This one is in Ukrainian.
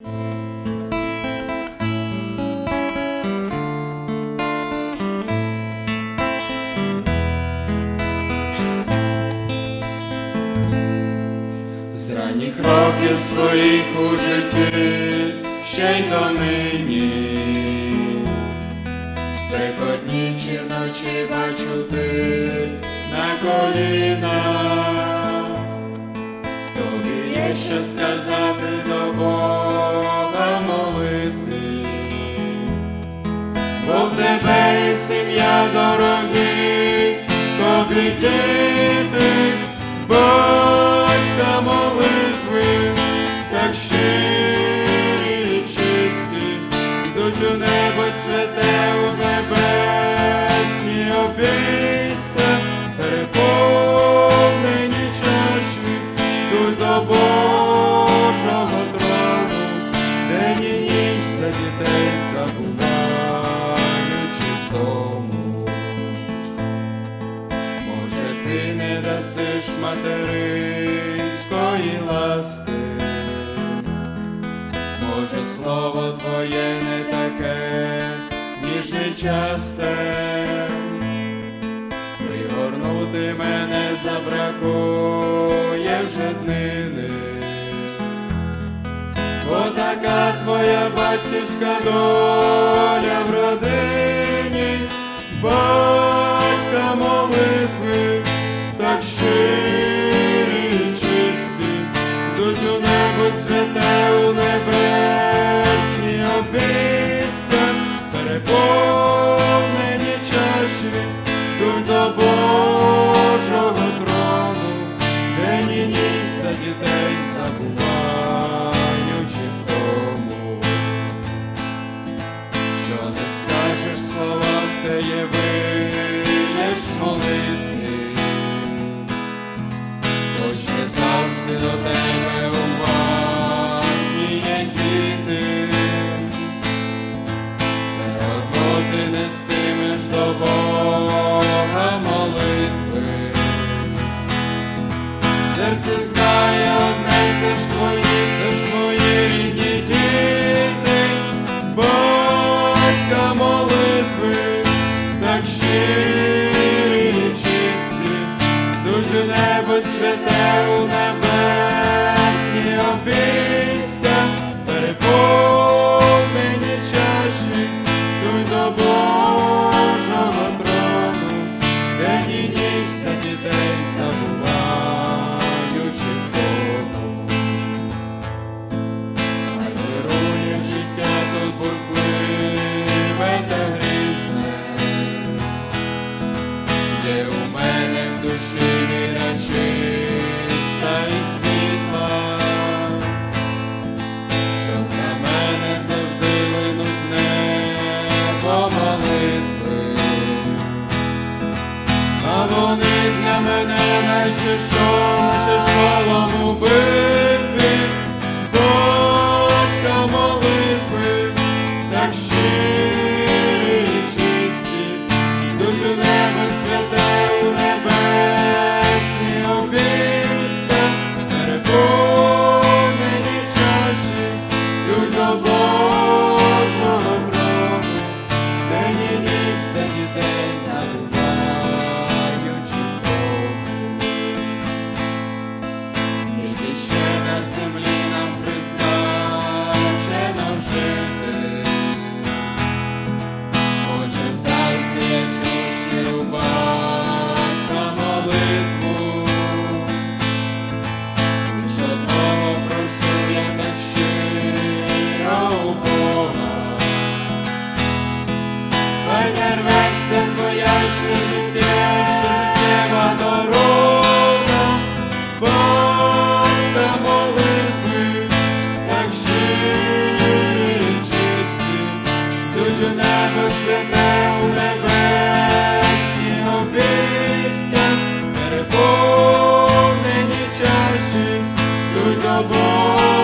З ранніх років своїх у житті, ще й донині. Спекотні чи вночі бачу ти на колінах. Тобі є що сказати до Бога тебе сім'я дорогі, тобі діти, батька молитви, так щирі і чисті, йдуть у небо святе у небесні обійстя, переповнені чаші, йдуть до Божого трону, день і ніч за дітей забуваючи материнської ласки, може, слово твоє не таке, ніжне й часте, пригорнути мене забракує вже днини. Бо така твоя батьківська доля в родині, батька молитви, так щирі виєш молитві, хоч не завжди до тебе святе у вони для мене найчешом, чешолом убив. тобою.